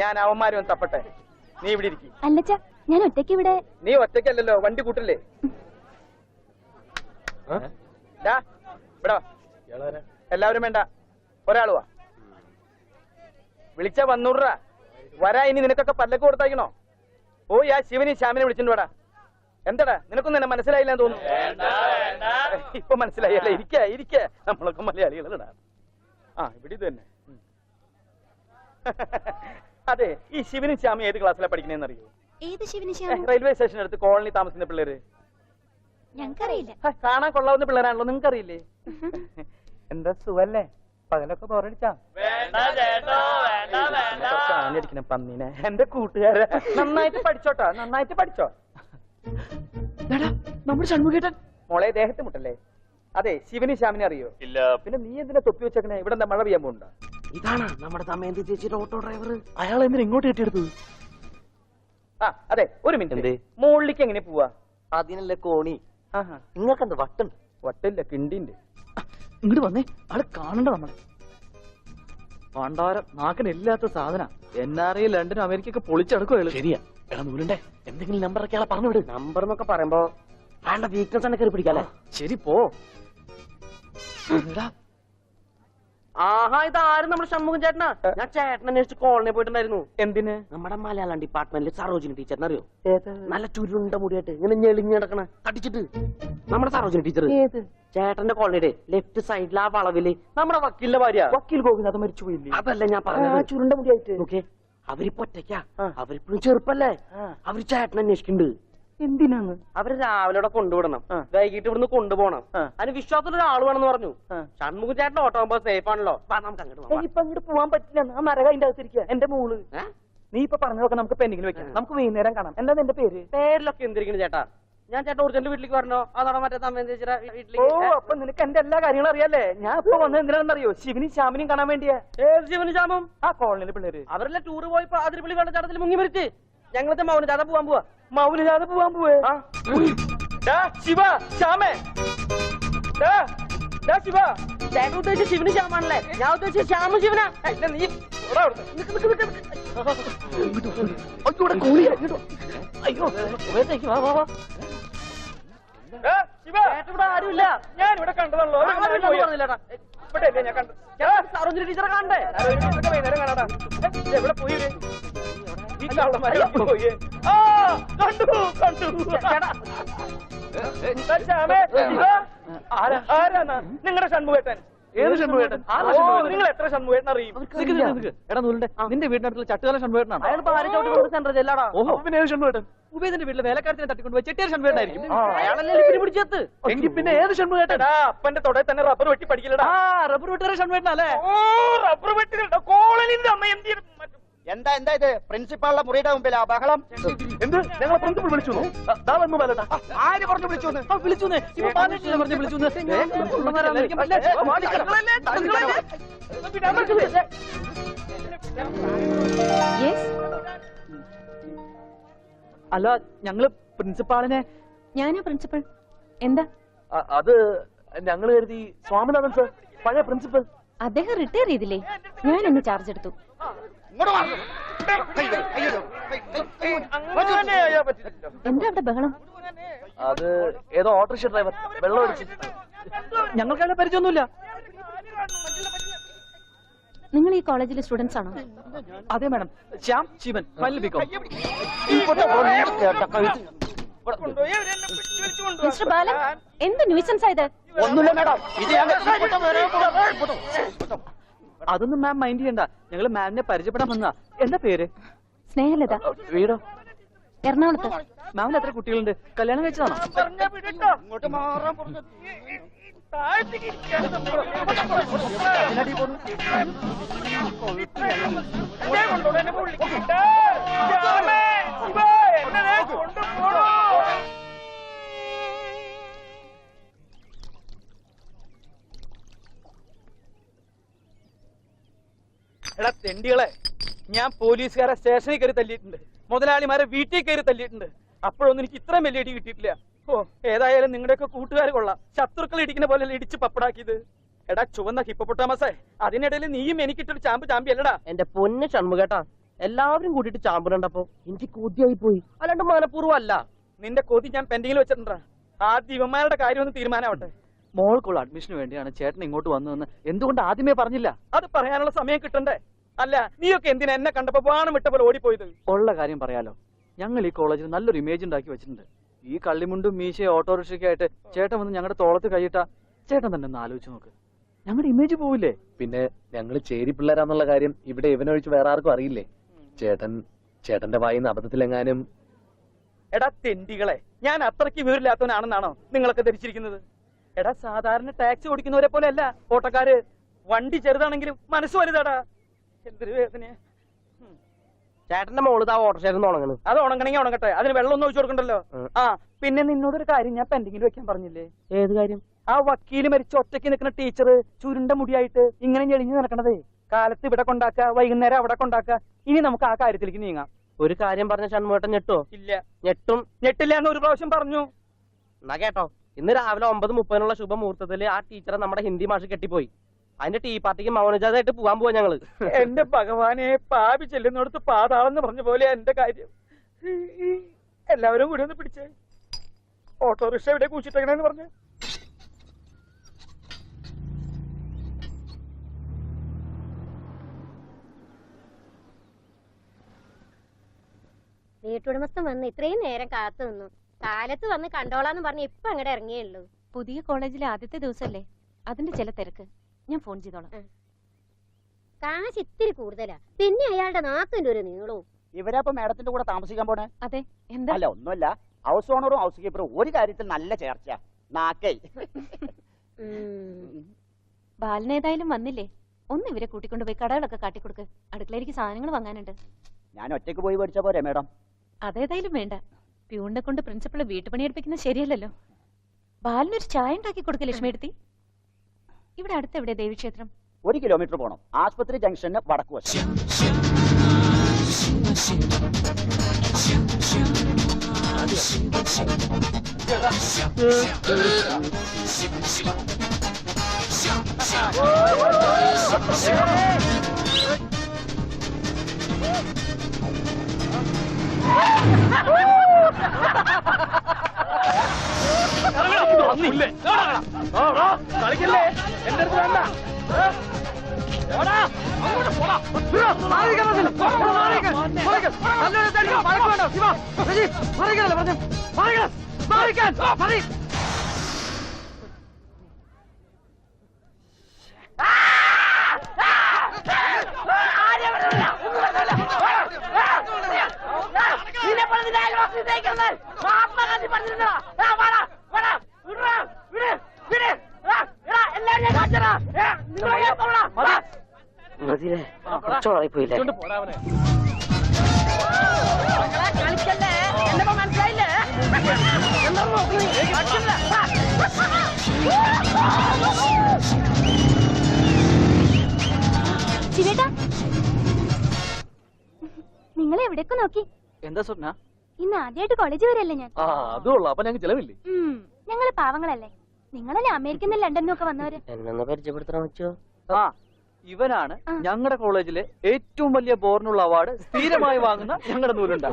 ഞാൻ അവന്മാരും തപ്പട്ടെ. നീ ഇവിടെ ഇരിക്കും. അല്ലച്ച ഞാൻ ഒറ്റയ്ക്ക് ഇവിടെ നീ ഒറ്റയ്ക്കല്ലല്ലോ വണ്ടി കൂട്ടില്ലേ? എല്ലാവരും വേണ്ട ഒരാൾ വാ. വിളിച്ച വന്നൂറാ വരാ ഇനി നിനക്കൊക്കെ പല്ലക്ക് കൊടുത്തയക്കണോ? ഓ ആ ശിവനി ശ്യാമിനെ വിളിച്ചിട്ട് വേടാ. എന്താടാ നിനക്കൊന്നും എന്നെ മനസ്സിലായില്ല തോന്നുന്നു? ഇപ്പൊ മനസ്സിലായില്ല? ഇരിക്ക ഇരിക്ക. നമ്മളൊക്കെ മലയാളികളാണ്. ആ ഇവിടെ ഇത് തന്നെ. അതെ ഈ ശിവനും ശ്യാമി ഏത് ക്ലാസ്സിലാണ് പഠിക്കണേന്ന് അറിയോ ഏത് ശിവന് റെയിൽവേ സ്റ്റേഷൻ അടുത്ത് കോളനി താമസിക്കുന്ന പിള്ളേര്. ഞങ്ങൾക്കറിയില്ല. കാണാൻ കൊള്ളാവുന്ന പിള്ളേരാണല്ലോ നിങ്ങൾക്ക് അറിയില്ലേ എന്താ സുഖല്ലേ? പകലൊക്കെ ബോറടിച്ചാ? അടിക്കണ പന്നീനെ. എന്റെ കൂട്ടുകാരെ നന്നായിട്ട് പഠിച്ചോട്ടാ നന്നായിട്ട് പഠിച്ചോ. നമ്മുടെ ഷൺമുഖേട്ടൻ. മോളെ ദേഹത്ത് മുട്ടല്ലേ? അതെ ശിവനി ശ്യാമിനെ അറിയോ? ഇല്ല. പിന്നെ നീ എന്തിനാ തൊപ്പി വെച്ചേക്കണേ? ഇവിടെ എന്താ മഴ പെയ്യാൻ പോകണ്ട ഇതാണ് നമ്മുടെ ദമയന്തി ചേച്ചിയുടെ ഓട്ടോ ഡ്രൈവർ. അയാൾ എന്തിനാ ഇങ്ങോട്ട് കെട്ടിയെടുത്തത്? ആ അതെ ഒരു മിനിറ്റ്. എന്തേ? മുകളിലേക്ക് എങ്ങനെ പോവാ? അതിനല്ലേ കോണി. ആഹാ. നിങ്ങൾക്ക് എന്താ വട്ടുണ്ട് വട്ടില്ല കിണ്ടിണ്ട്. ഇങ്ങോട്ട് വന്നേ. ആൾ കാണണ്ട നമ്മൾ പണ്ടാരം നാക്കിനില്ലാത്ത സാധന. എൻ ആർ ഐ ലണ്ടനും അമേരിക്കൊക്കെ പൊളിച്ചടക്കുവൾ ശരിയാ. എടാ നൂലുണ്ടേ. എന്തെങ്കിലും നമ്പർ ഒക്കെ പറഞ്ഞു വിട് നമ്പർ എന്നൊക്കെ പറയുമ്പോ അയാളുടെ വീക്ക്നെസ് തന്നെ കയറി പിടിക്കാല്ലേ ശരി പോ. ആഹാ ഇതാരും നമ്മുടെ ഷൺമുഖം ചേട്ടനാ? ഞാൻ ചേട്ടനെ അന്വേഷിച്ച് കോളനി പോയിട്ടുണ്ടായിരുന്നു. എന്തിന്? നമ്മുടെ മലയാളം ഡിപ്പാർട്ട്മെന്റിലെ സരോജിനി ടീച്ചറിനെ അറിയോ? നല്ല ചുരുണ്ട മുടിയായിട്ട് ഇങ്ങനെ ഞെളിഞ്ഞ് കിടക്കണ കടിച്ചിട്ട്. നമ്മുടെ സരോജിനി ടീച്ചർ ചേട്ടന്റെ കോളനിയുടെ ലെഫ്റ്റ് സൈഡിൽ ആ വളവിൽ നമ്മുടെ വക്കീലിന്റെ ഭാര്യ. വക്കീൽ ഗോപിനാഥ് മരിച്ചു പോയില്ലേ? അതല്ല ഞാൻ പറഞ്ഞത്. ചുരുണ്ട മുടിയായിട്ട്. ഓക്കെ അവരിപ്പോ അവരിപ്പോഴും ചെറുപ്പല്ലേ. അവർ ചേട്ടനെ അന്വേഷിക്കുന്നുണ്ട്. എന്തിനാന്ന്? അവർ രാവിലെ കൊണ്ടുവിടണം. വൈകിട്ട് ഇവിടുന്ന് കൊണ്ടുപോകണം. അതിന് വിശ്വാസത്തിൽ ഒരാൾ വേണമെന്ന് പറഞ്ഞു. ഷൺമുഖ ചേട്ടൻ ഓട്ടോ ആകുമ്പോ സേഫ് ആണല്ലോ. നമുക്ക് അങ്ങോട്ട്. ഇപ്പൊ അങ്ങോട്ട് പോവാൻ പറ്റില്ല. ആ മരക അതിന്റെ അകത്തിരിക്കുക എന്റെ മോൾ. നീ ഇപ്പൊ പറഞ്ഞതൊക്കെ നമുക്ക് പെൻഡിങ്ങിൽ വെക്കാം. നമുക്ക് വൈകുന്നേരം കാണാം. എന്താ നിന്റെ പേര്? പേരിലൊക്കെ എന്തിരിക്കുന്നു ചേട്ടാ? ഞാൻ ചേട്ടാ ഒറിജിനൽ വീട്ടിലേക്ക് പറഞ്ഞോ അതോടെ മറ്റേ തമ്മേൻ വീട്ടിലേക്ക് ഓ അപ്പൊ നിനക്ക് എന്റെ എല്ലാ കാര്യങ്ങളും അറിയാലേ ഞാൻ ഇപ്പൊ വന്നത് എന്തിനാണെന്നറിയോ? ശിവനും ശ്യാമിനും കാണാൻ വേണ്ടിയാ. ഏത് ശിവനും ശ്യാമും? ആ കോളനിയിലെ പിള്ളേര്. അവരെല്ലാം ടൂർ പോയി അതിരിപ്പള്ളി വെള്ളച്ചാട്ടത്തിൽ മുങ്ങി മരിച്ച്. ഞങ്ങളത്തെ മൗന ജാഥ പോവാൻ പോവാ. മൗലില്ലാതെ പോവാൻ പോവേ. ശിവ ശ്യാമേ. ശിവ. ചേട്ടൻ ഉദ്ദേശിച്ച ശിവന് ശ്യാമാണല്ലേ? ഞാൻ ഉദ്ദേശിച്ച ശ്യാമ ശിവനാ. നീ. അയ്യോ, വാ. വാ വാ ഇവിടെ ആരുമില്ല. ഞാൻ ഇവിടെ കണ്ടതല്ലോ. ഞാൻ ടീച്ചറെ കാണണ്ടേ? വൈകുന്നേരം കാണാടാ എവിടെ പോയി കണ്ടു കണ്ടു. ആരാണ്? നിങ്ങളുടെ ഷൺമുഖേട്ടൻ. ഏത് ഷൺമുഖേട്ടൻ? നിങ്ങൾ എത്ര ഷൺമുഖേട്ടൻ അറിയും. എടാ നൂലുണ്ടെ നിന്റെ വീടിനടുത്തുള്ള ചട്ടുകാല ഷൺവേട്ടനാണ് അയാൾ ഭാര്യ ചവിട്ടി സെന്റർ ചെല്ലാടാ ഓഹോ. പിന്നെ ഏത് ഷൺമുഖേട്ടൻ? ഉബേദിന്റെ വീട്ടിലെ വേലക്കാരത്തിനെ തട്ടിക്കൊണ്ടുപോയി ചെട്ടിയ ഷൺമുഖേട്ടനായിരിക്കും. അയാളല്ലേ പിടിച്ചെത്ത് എങ്കിൽ പിന്നെ ഏത് ഷൺവേട്ടൻ എടാ അപ്പന്റെ തൊടയിൽ തന്നെ റബ്ബർ വെട്ടി പഠിക്കില്ലടാ റബ്ബർ വെട്ടുകാരെ ഷൺമുഖേട്ടനല്ലേ? ഓ റബ്ബർ വെട്ടികളുടെ കോളനിന്റെ അമ്മ എന്ത് ചെയ്തു? എന്താ എന്താ ഇത് പ്രിൻസിപ്പാളുടെ മുറിയുടെ മുമ്പിലാ ബഹളം എന്ത് ഞങ്ങളെ പ്രിൻസിപ്പൾ വിളിച്ചു ആര് പറഞ്ഞു വിളിച്ചു വിളിച്ചു പറഞ്ഞു വിളിച്ചു അല്ല ഞങ്ങൾ പ്രിൻസിപ്പാളിനെ ഞാനാ പ്രിൻസിപ്പൾ എന്താ അത് ഞങ്ങൾ കരുതി സ്വാമിനാഥൻ സർ പഴയ പ്രിൻസിപ്പൽ അദ്ദേഹം റിട്ടയർ ചെയ്തില്ലേ ഞാൻ ഇന്ന് ചാർജ് എടുത്തു എന്താ അവിടെ ബഹളം? അത് ഏതോ ഓട്ടോറിക്ഷ ഡ്രൈവർ വെള്ളം അടിച്ച് ഞങ്ങൾക്ക് അതിനെ പരിചയമൊന്നുമില്ല. നിങ്ങൾ ഈ കോളേജിലെ സ്റ്റുഡൻസ് ആണോ? അതെ മാഡം. ശ്യാം ശിവൻ ഫൈനൽ ബിക്കോ. മിസ്റ്റർ ബാലൻ എന്ത് ന്യൂസൻസ് ആയത്? ഒന്നുമില്ല മാഡം. ഇത് അതൊന്നും മാം മൈൻഡ് ചെയ്യണ്ട. ഞങ്ങൾ മാമിനെ പരിചയപ്പെടാൻ വന്നതാ എന്താ പേര്? സ്നേഹലത. വീടോ? എറണാകുളത്ത്. മാമിന് എത്ര കുട്ടികളുണ്ട്? കല്യാണം കഴിച്ചതാണോ? പറഞ്ഞാ എടാ തെണ്ടികളെ ഞാൻ പോലീസുകാരെ സ്റ്റേഷനിൽ കയറി തല്ലിയിട്ടുണ്ട്. മുതലാളിമാരെ വീട്ടിൽ കയറി തല്ലിയിട്ടുണ്ട്. അപ്പോഴൊന്നും എനിക്ക് ഇത്രയും വലിയ ഇടി കിട്ടിയിട്ടില്ല. ഓ ഏതായാലും നിങ്ങളുടെയൊക്കെ കൂട്ടുകാർ കൊള്ളാം. ശത്രുക്കൾ ഇടിക്കുന്ന പോലെ ഇടിച്ച് പപ്പടാക്കിയത്. എടാ ചുവന്ന ഹിപ്പൊട്ടാമസേ അതിനിടയിൽ നീയും എനിക്കിട്ടൊരു ചാമ്പ് ചാമ്പി അല്ലടാ. എന്റെ പൊന്ന് ഷൺമുഖേട്ടാ എല്ലാവരും കൂട്ടിയിട്ട് ചാമ്പുരണ്ടപ്പോ എനിക്ക് കൊതിയായി പോയി. അല്ലാണ്ട് മനപൂർവം അല്ല നിന്റെ കൊതി ഞാൻ പെൻഡിങ്ങിൽ വെച്ചിട്ടുണ്ടാ. ആ ഇവന്മാരുടെ കാര്യം ഒന്ന് തീരുമാനമാവട്ടെ. മോൾക്കുള്ള അഡ്മിഷന് വേണ്ടിയാണ് ചേട്ടൻ ഇങ്ങോട്ട് വന്നതെന്ന് എന്തുകൊണ്ട് ആദ്യമേ പറഞ്ഞില്ല? അത് പറയാനുള്ള സമയം കിട്ടണ്ടേ? അല്ല നീയൊക്കെ എന്തിനാ എന്നെ കണ്ടപ്പോ വാണം വിട്ട പോലെ ഓടിപ്പോയത്? ഉള്ള കാര്യം പറയാലോ. ഞങ്ങൾ ഈ കോളേജിൽ നല്ലൊരു ഇമേജ് ഉണ്ടാക്കി വെച്ചിട്ടുണ്ട്. ഈ കള്ളിമുണ്ടും മീശയും ഓട്ടോറിക്ഷയൊക്കെ ആയിട്ട് ചേട്ടൻ വന്ന് ഞങ്ങളുടെ തോളത്ത് കൈയിട്ട ചേട്ടൻ തന്നെ ഒന്ന് ആലോചിച്ച് നോക്ക്. ഞങ്ങളുടെ ഇമേജ് പോവില്ലേ? പിന്നെ ഞങ്ങൾ ചേരി പിള്ളേരാന്നുള്ള കാര്യം ഇവിടെ ഇവനൊഴിച്ച് വേറെ ആർക്കും അറിയില്ലേ? ചേട്ടൻ ചേട്ടന്റെ വായിന്ന് അബദ്ധത്തിലെങ്ങാനും എടാ തെണ്ടികളെ ഞാൻ അത്രയ്ക്ക് വീറില്ലാത്തവനാണെന്നാണോ നിങ്ങളൊക്കെ ധരിച്ചിരിക്കുന്നത്? എടാ സാധാരണ ടാക്സി ഓടിക്കുന്നവരെ പോലെ അല്ല ഓട്ടക്കാര് വണ്ടി ചെറുതാണെങ്കിലും മനസ്സ് വലുതാടാ. എന്തൊരു വേദനയാ. ചേട്ടന്റെ മോൾ ഓട്ടോ ഉണങ്ങണ്. അത് ഉണങ്ങണെങ്കിൽ ഉണങ്ങട്ടെ. അതിന് വെള്ളം ഒന്നും ഒഴിച്ചു കൊടുക്കണ്ടല്ലോ. ആ പിന്നെ നിന്നോട് ഒരു കാര്യം ഞാൻ പെൻഡിങ്ങിൽ വെക്കാൻ പറഞ്ഞില്ലേ? ഏത് കാര്യം? ആ വക്കീൽ മരിച്ച ഒറ്റയ്ക്ക് നിൽക്കുന്ന ടീച്ചർ ചുരുണ്ട മുടിയായിട്ട് ഇങ്ങനെ ഞെളിഞ്ഞു നടക്കണതേ. കാലത്ത് ഇവിടെ കൊണ്ടാക്ക വൈകുന്നേരം അവിടെ കൊണ്ടാക്ക ഇനി നമുക്ക് ആ കാര്യത്തിലേക്ക് നീങ്ങാം. ഒരു കാര്യം പറഞ്ഞ ഷൺമുട്ടൻ ഞെട്ടോ ഇല്ല. ഞെട്ടും. ഞെട്ടില്ല എന്ന് ഒരു പ്രാവശ്യം പറഞ്ഞു. എന്നാ കേട്ടോ. ഇന്ന് രാവിലെ ഒമ്പത് മുപ്പതിനുള്ള ശുഭമുഹൂർത്തത്തിൽ ആ ടീച്ചറെ നമ്മുടെ ഹിന്ദി മാഷ് കെട്ടിപ്പോയി. അതിന്റെ ടീ പാർട്ടിക്ക് മൗനജാതായിട്ട് പോവാൻ പോവാ ഞങ്ങൾ. എന്റെ ഭഗവാനെ പാപി ചെല്ലുന്നിടത്ത് പാതാളെന്ന് പറഞ്ഞ പോലെ എന്റെ കാര്യം. എല്ലാവരും കൂടി ഒന്ന് പിടിച്ചേ. ഓട്ടോറിക്ഷ എവിടെ കൂച്ചിട്ടെങ്ങനെ പറഞ്ഞു. വീട്ടുടമസ്ഥൻ വന്ന് ഇത്രയും നേരം കാത്തു നിന്നു. കാലത്ത് വന്ന് കണ്ടോളാന്ന് പറഞ്ഞ് ഇപ്പൊ അങ്ങടെ ഇറങ്ങിയുള്ളൂ പുതിയ കോളേജിലെ ആദ്യത്തെ ദിവസല്ലേ? അതിന്റെ ചില തിരക്ക്. ഞാൻ ഫോൺ ചെയ്തോളാം. കാശ് ഇത്തിരി കൂടുതലാ. പിന്നെ അയാളുടെ നാക്കിന്റെ ഒരു നീളവും. ഇവരപ്പൊ മേഡത്തിന്റെ കൂടെ താമസിക്കാൻ പോണേ? അതെ. എന്താ? അല്ല ഒന്നുമല്ല. ഹൗസ് ഓണറും ഹൗസ് കീപ്പറും ഒരു കാര്യത്തിൽ നല്ല ചേർച്ച നാക്കേ. ഉം. ബാലനേതായാലും വന്നില്ലേ? ഒന്ന് ഇവരെ കൂട്ടിക്കൊണ്ട് പോയി കടകളൊക്കെ കാട്ടിക്കൊടുക്ക്. അടുക്കളയിലേക്ക് സാധനങ്ങൾ വാങ്ങാനുണ്ട്. ഞാൻ ഒറ്റയ്ക്ക് പോയി പഠിച്ച പോരെ മേഡം? അതേതായാലും വേണ്ട. പ്യൂണിനെ കൊണ്ട് പ്രിൻസിപ്പൾ വീട്ടുപണി എടുപ്പിക്കുന്നത് ശരിയല്ലല്ലോ. ബാലിനൊരു ചായ ഉണ്ടാക്കി കൊടുക്ക ലക്ഷ്മി എടുത്തി. ഇവിടെ അടുത്ത് എവിടെ ദേവീക്ഷേത്രം? ഒരു കിലോമീറ്റർ പോണം. ആശുപത്രി ജംഗ്ഷന് വടക്കു വശം കളിക്കില്ലേ? എന്റെ അടുത്ത് വേണ്ട. ഏ? എവിടാ? അങ്ങോട്ട് പോടാ. ഇതാ, മാറിക്കാൻ വന്നില്ല. പോടാ, മാറിക്കാൻ. മാറിക്കാൻ. നല്ലൊരു തടിയോ, വഴക്ക് വേണ്ട. ശിവ, രജി, മാറിക്കാനല്ലേ പറഞ്ഞെ? മാറിക്കാൻ. മാറിക്കാൻ. മാറി. മതിരെ കുറച്ചോളായി പോയില്ലേ? ശിവേട്ടാ നിങ്ങൾ എവിടേക്ക് നോക്കി? എന്താ സ്വപ്ന? ഇന്ന് ആദ്യമായിട്ട് കോളേജ് വരല്ലേ ഞാൻ? അതുള്ളൂ അപ്പൊ ഞങ്ങൾ ചെലവില്ലേ? ഞങ്ങൾ പാവങ്ങളല്ലേ. നിങ്ങളല്ലേ അമേരിക്കയിൽ നിന്ന് ലണ്ടനിൽ നിന്നൊക്കെ വന്നവര്? എന്നൊന്ന് പരിചയപ്പെടുത്തണം വെച്ചോ ആ ഇവനാണ് ഞങ്ങളുടെ കോളേജിലെ ഏറ്റവും വലിയ ബോർണുള്ള അവാർഡ് സ്ഥിരമായി വാങ്ങുന്ന ഞങ്ങളുടെ നൂലുണ്ട്.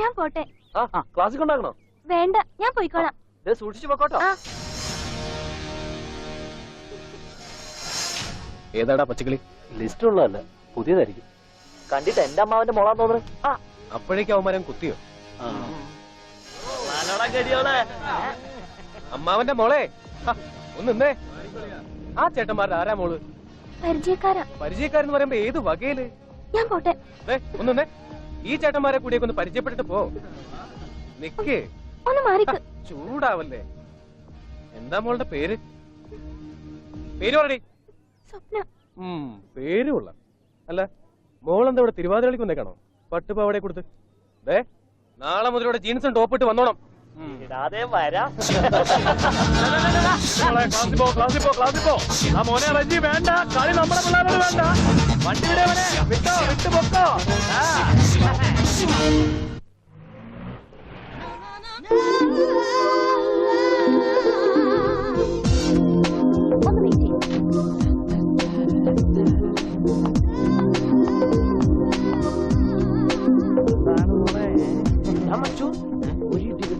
ഞാൻ പോട്ടെ. ക്ലാസ്സിൽ കൊണ്ടാക്കണോ? വേണ്ട ഞാൻ പോയിക്കോളാം. ദേ സൂക്ഷിച്ചു പോക്കോട്ടോ. ഏതാടാ പച്ചക്കിളി? ലിസ്റ്റ് ഉള്ളതല്ല പുതിയതായിരിക്കും. കണ്ടിട്ട് എന്റെ അമ്മാവന്റെ മോളാൻ തോന്നുന്നു ആ. അപ്പോഴേക്കും അവന്മാരൻ കുത്തിയോ? അമ്മാവന്റെ മോളെ ഒന്നേ ആ ചേട്ടന്മാരുടെ ആരാ മോൾ? പരിചയക്കാരാ. പരിചയക്കാരെന്ന് പറയുമ്പോ ഏത് വകയിൽ? ഞാൻ പോട്ടെ. ദേ, ഒന്ന് നിന്നേ ഈ ചേട്ടന്മാരെ കൂടിയൊക്കെ ഒന്ന് പരിചയപ്പെട്ടിട്ട് പോ. നിക്കേ. ഒന്ന് മാറി ചൂടാവല്ലേ. എന്താ മോളുടെ പേര്? പേര് പറടി. സ്വപ്ന. പേര് കൊള്ളാം. അല്ല മോളെന്താ ഇവിടെ തിരുവാതിരളിക്ക് വന്നേക്കാണോ പട്ടുപാവടെ കൊടുത്ത്. ദേ നാളെ മുതൽ ഇവിടെ ജീൻസും ടോപ്പ് ഇട്ട് വന്നോണം. ഇടാതെ വരാം ക്ലാസ്സിൽ ആ മോനെ റജി വേണ്ട കളി നമ്മുടെ പിള്ളേരോട് വേണ്ട വണ്ടി വിടവനെ വിട്ടോ വിട്ടു പൊക്കോ ആ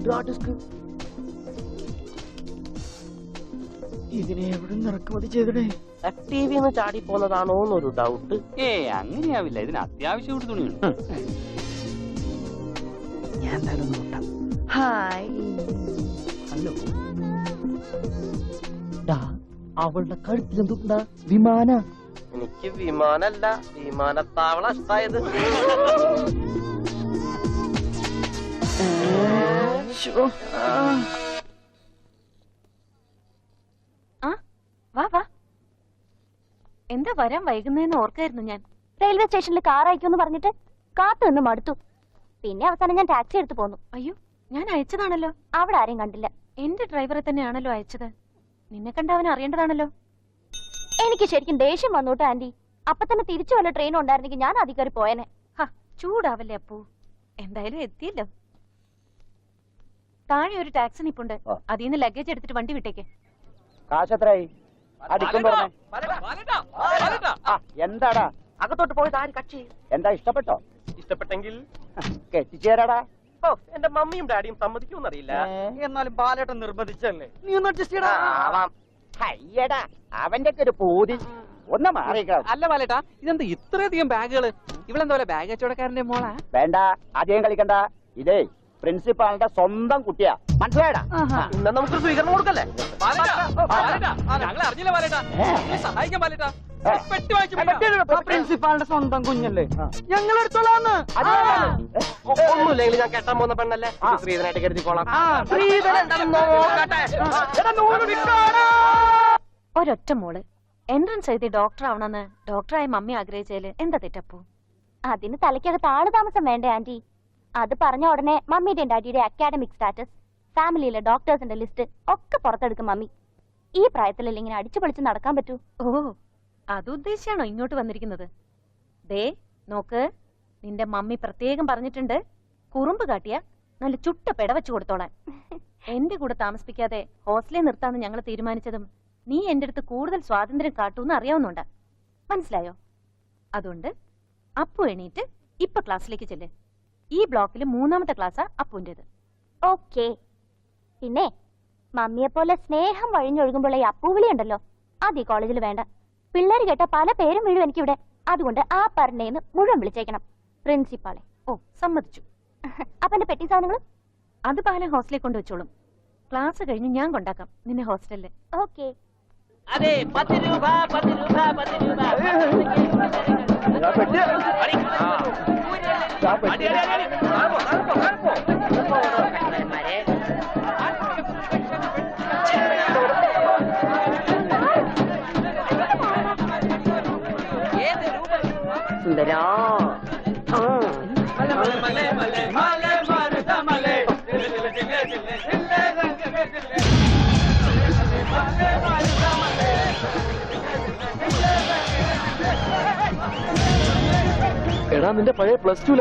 ഹാർഡ് ഇതിനെ എവിടെ ഇറക്കുമതി ചെയ്തടേ ടിവി ചാടി പോന്നതാണോ എന്നൊരു ഡൗട്ട് ഏ അങ്ങനെയാവില്ല. ഇതിന് അത്യാവശ്യം ഒരു തുണിയുണ്ട്. ഞാൻ എന്തായാലും നോട്ടാം ഹായ്. ഹലോ. അവളുടെ കഴുത്തിൽ എന്തുണ്ടാ വിമാന? എനിക്ക് വിമാനല്ല വിമാനത്താവള ഇഷ്ടായത്. ഏ ആ. വാ വാ. എന്താ വരാൻ വൈകുന്നതെന്ന് ഓർക്കായിരുന്നു ഞാൻ. റെയിൽവേ സ്റ്റേഷനിൽ കാർ അയക്കുമെന്ന് പറഞ്ഞിട്ട് കാത്തു നിന്ന് മടുത്തു. പിന്നെ അവസാനം ഞാൻ ടാക്സി എടുത്തു പോന്നു. അയ്യോ ഞാൻ അയച്ചതാണല്ലോ. അവിടെ ആരെയും കണ്ടില്ല. എന്റെ ഡ്രൈവറെ തന്നെയാണല്ലോ അയച്ചത്. നിന്നെ കണ്ട അവൻ അറിയേണ്ടതാണല്ലോ. എനിക്ക് ശരിക്കും ദേഷ്യം വന്നോട്ടെ ആന്റി. അപ്പൊ തന്നെ തിരിച്ചു വല്ല ട്രെയിൻ ഉണ്ടായിരുന്നെങ്കിൽ ഞാൻ അധികാരി പോയനെ. ചൂടാവല്ലേ അപ്പൂ. എന്തായാലും എത്തിയല്ലോ. താഴെ ഒരു ടാക്സി നിപ്പുണ്ട്. അതിൽ നിന്ന് ലഗേജ് എടുത്തിട്ട് വണ്ടി വിട്ടേക്ക്. കാശ് എത്രയായി എന്താടാ? അകത്തോട്ട് പോയത് ആര് കക്ഷി എന്താ ഇഷ്ടപ്പെട്ടോ? ഇഷ്ടപ്പെട്ടെങ്കിൽ? കെട്ടിച്ചേരാടാ. ഓ എന്റെ മമ്മിയും ഡാഡിയും സമ്മതിക്കുമെന്നറിയില്ല. എന്നാലും ബാലേട്ടൻ നിർബന്ധിച്ചല്ലേ? നീ ഒന്ന് അഡ്ജസ്റ്റ് ആവാം. അയ്യടാ അവന്റെ ഒക്കെ ഒരു പൂതി. ഒന്ന് മാറിക്കണം അല്ല ബാലേട്ടാ ഇതെന്താ ഇത്രയധികം ബാഗുകൾ? ഇവളെന്താ പോലെ ബാഗ് കച്ചവടക്കാരന്റെ മോളാ? വേണ്ട അധികം കളിക്കണ്ട. ഇതേ പ്രിൻസിപ്പാളിന്റെ സ്വന്തം കുട്ടിയാ. മനസ്സിലായടാ? ഇന്ന് നമുക്ക് സ്വീകരണം കൊടുക്കല്ലേ? അറിഞ്ഞില്ല. സഹായിക്കാൻ പാലേട്ടാ. പ്രിൻസിപ്പാളിന്റെ സ്വന്തം കുഞ്ഞല്ലേ? ഞങ്ങളെടുത്തോളാന്ന്. ഞങ്ങൾ എടുത്തോളാന്ന് ഒന്നുമില്ലെങ്കിൽ ഞാൻ കെട്ടാൻ പോകുന്ന പെണ്ണല്ലേ? ശ്രീധനായിട്ട് കരുതിക്കോളാം. ഒരൊറ്റ മോൾ. എൻട്രൻസ് എഴുതി ഡോക്ടർ ആവണമെന്ന് ഡോക്ടറായി മമ്മി ആഗ്രഹിച്ചതിൽ എന്താ തെറ്റപ്പു? അതിന് തലയ്ക്കകത്ത് ആൾ താമസം വേണ്ടേ ആന്റി? അത് പറഞ്ഞ ഉടനെ മമ്മിയുടെയും ഡാഡിയുടെ അക്കാഡമിക് സ്റ്റാറ്റസ് ഫാമിലിയിലെ ഡോക്ടേഴ്സിന്റെ ലിസ്റ്റ് ഒക്കെ പുറത്തെടുക്കും മമ്മി. ഈ പ്രായത്തിലല്ലേ ഇങ്ങനെ അടിച്ചു പൊളിച്ച് നടക്കാൻ പറ്റൂ? ഓ അതുദ്ദേശിച്ചാണോ ഇങ്ങോട്ട് വന്നിരിക്കുന്നത്? ദേ നോക്ക് നിന്റെ മമ്മി പ്രത്യേകം പറഞ്ഞിട്ടുണ്ട്. കുറുമ്പ് കാട്ടിയ നല്ല ചുട്ട പെടവച്ചു കൊടുത്തോളാൻ. എന്റെ കൂടെ താമസിപ്പിക്കാതെ ഹോസ്റ്റലിൽ നിർത്താന്ന് ഞങ്ങൾ തീരുമാനിച്ചതും നീ എന്റെ അടുത്ത് കൂടുതൽ സ്വാതന്ത്ര്യം കാട്ടൂന്ന് അറിയാവുന്നുണ്ട്. മനസ്സിലായോ? അതുകൊണ്ട് അപ്പു എണീറ്റ് ഇപ്പൊ ക്ലാസ്സിലേക്ക് ചെല്ല്. ഈ ബ്ലോക്കിൽ മൂന്നാമത്തെ ക്ലാസ് അപ്പുവിന്റേത് ഓക്കെ. പിന്നെ മമ്മിയെ പോലെ സ്നേഹം വഴിഞ്ഞൊഴുകുമ്പോൾ ഈ അപ്പൂവിളി ഉണ്ടല്ലോ അത് ഈ കോളേജിൽ വേണ്ട. പിള്ളേർ കേട്ട പല പേരും വീഴും എനിക്കിവിടെ. അതുകൊണ്ട് ആ പറഞ്ഞേന്ന് മുഴുവൻ വിളിച്ചേക്കണം. പ്രിൻസിപ്പാളെ. ഓ സമ്മതിച്ചു. അപ്പൊ എന്റെ പെട്ടി സാധനങ്ങൾ അത് പാല ഹോസ്റ്റലിൽ കൊണ്ടുവച്ചോളും ക്ലാസ് കഴിഞ്ഞ് ഞാൻ കൊണ്ടാക്കാം നിന്നെ ഹോസ്റ്റലിൽ. ഓക്കെ. അതെ പത്ത് രൂപ പത്ത് രൂപ പത്ത് രൂപ. ആ പെട്ടി. ആ. പെട്ടി. സുന്ദരാ എടാ നിന്റെ പഴയ പ്ലസ് ടു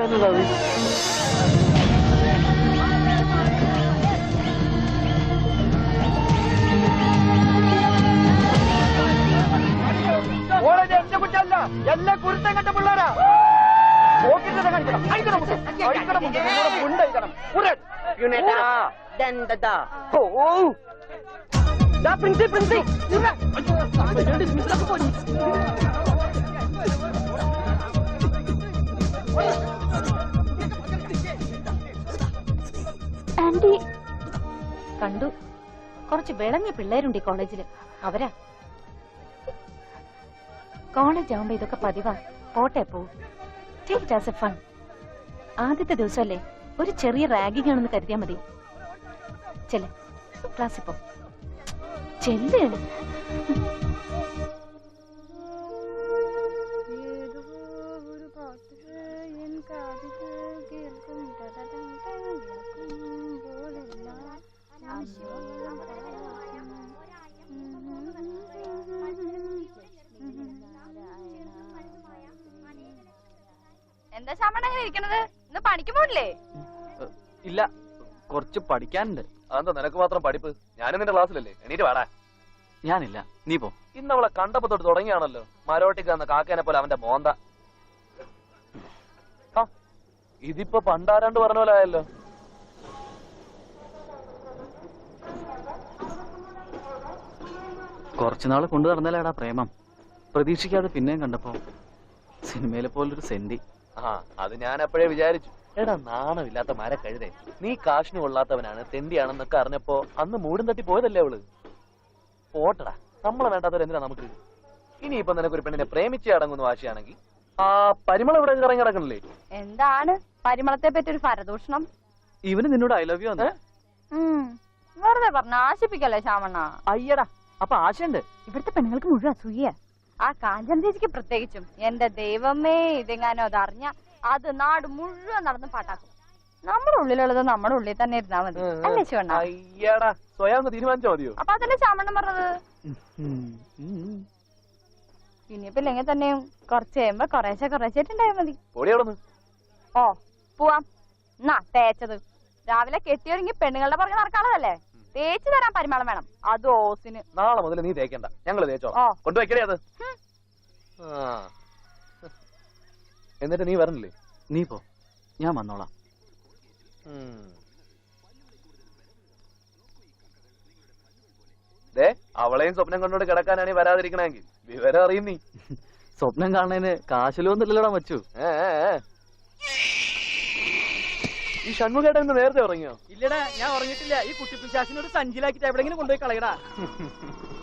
എന്റെ കുറ്റല്ല എല്ലാ കുരുത്തം കണ്ട പിള്ളേരാ. പോക്കിട്ട് കാണിക്കണം. ഉരൻ. ഓ. Princi, princi. ആന്റി കണ്ടു. കുറച്ച് വിളഞ്ഞ പിള്ളേരുണ്ട് ഈ കോളേജിൽ. അവരാ. കോളേജ് ആവുമ്പോ ഇതൊക്കെ പതിവാ. പോട്ടെ പോ. ആസ് എ ഫൺ ആദ്യത്തെ ദിവസമല്ലേ ഒരു ചെറിയ റാഗിംഗ് ആണെന്ന് കരുതിയാ മതി. ചെല്ല്. ക്ലാസ്സിൽ പോ. ചെല്ല്. ഇരിക്കണത് ഇന്ന് പണിക്ക് പോണില്ലേ ഇല്ല കുറച്ച് പഠിക്കാനുണ്ട്. അതെന്താ നിനക്ക് മാത്രം പഠിപ്പ്? ഞാനും നിന്റെ ക്ലാസ്സിലല്ലേ? എണീറ്റ് വാടാ. ഞാനില്ല. നീ പോ. ഇന്ന് അവളെ കണ്ടപ്പോ തൊട്ട് തുടങ്ങിയാണല്ലോ. മരോട്ടിക്ക് എന്ന കാക്കേനെ പോലെ അവന്റെ മോന്ത. ഇതിപ്പോ പണ്ടാരാണ്ട് പറഞ്ഞ പോലെ ആയല്ലോ. കുറച്ചുനാൾ കൊണ്ടു നടന്നാലേടാ പ്രേമം. പ്രതീക്ഷിക്കാതെ പിന്നെയും കണ്ടപ്പോ സിനിമയിലെ പോലൊരു സെന്റി. ആ അത് ഞാൻ അപ്പോഴേ വിചാരിച്ചു. എടാ നാണമില്ലാത്ത മര കഴുതേ നീ കാശിന് കൊള്ളാത്തവനാണ് തെണ്ടിയാണെന്നൊക്കെ അറിഞ്ഞപ്പോ അന്ന് മൂടും തട്ടി പോയതല്ലേ അവൾ? പോട്ടടാ നമ്മളെ വേണ്ടാത്തവർ എന്തിനാ നമുക്ക്? ഇനിയിപ്പൊ നിനക്കൊരു പെണ്ണിനെ പ്രേമിച്ച് അടങ്ങുന്ന വാശിയാണെങ്കിൽ ആ പരിമള ഇവിടെ ഇറങ്ങി കിടക്കണല്ലേ എന്താണ്? പരിമളത്തെ പറ്റി ഒരു പരദൂഷണം? ഇവന് നിന്നോട് ഐ ലവ് യു എന്ന്? ഉം. വെറുതെ പറഞ്ഞ ആശിപ്പിക്കല്ലേ ശ്യാമണ്ണ? അയ്യടാ അപ്പൊ ആശയുണ്ട്. ഇവിടുത്തെ പെണ്ണുങ്ങൾക്ക് മുഴുവൻ അസൂയ ആ കാഞ്ചന ചേച്ചിക്ക് പ്രത്യേകിച്ചും. എന്റെ ദൈവമേ ഇതെങ്ങാനോ അതറിഞ്ഞ അത് നാട് മുഴുവൻ നടന്ന് പാട്ടാക്കും. നമ്മുടെ ഉള്ളിലുള്ളത് നമ്മുടെ ഉള്ളിൽ തന്നെ ഇരുന്നാ മതി. അല്ലേ ശിവണ്ണ? അയ്യടാ സ്വയം തീരുമാനിച്ചാ മതിയോ? അപ്പൊ അതല്ലേ ചാമണ്ണം പറഞ്ഞത്? ഇനിയിപ്പോ ഇല്ലെങ്കിൽ തന്നെയും കുറച്ച് കഴിയുമ്പോ കുറേശ്ശെ കുറേശ്ശായിട്ടുണ്ടായാ മതി. ഓ പോവാം. എന്നാ തേച്ചത്. രാവിലെ കെട്ടിയൊരുങ്ങി പെണ്ണുങ്ങളുടെ പുറകെ നടക്കാനുള്ളതല്ലേ? തേച്ചു തരാൻ പരിമാളം വേണം. അത് ഓസിന്. നാളെ മുതൽ നീ തേക്കണ്ട. ഞങ്ങൾ തേച്ചോ കൊണ്ടുവയ്ക്കണേ അത് എന്നിട്ട് നീ വരണില്ലേ? നീ പോ. ഞാൻ വന്നോളാം. ദേ അവളെയും സ്വപ്നം കൊണ്ടോട് കിടക്കാനാണ് വരാതിരിക്കണമെങ്കിൽ വിവരം അറിയും നീ. സ്വപ്നം കാണുന്നതിന് കാശിലൊന്നുമില്ലല്ലോടാ വച്ചു. ഈ ഷൺമുഖേട്ടൻ ഇന്ന് നേരത്തെ ഉറങ്ങിയോ? ഇല്ലടാ ഞാൻ ഉറങ്ങിയിട്ടില്ല. ഈ കുട്ടി പിശാസിനോട് സഞ്ചിലാക്കിട്ട് എവിടെങ്കിലും കൊണ്ടുപോയി കളയടാ.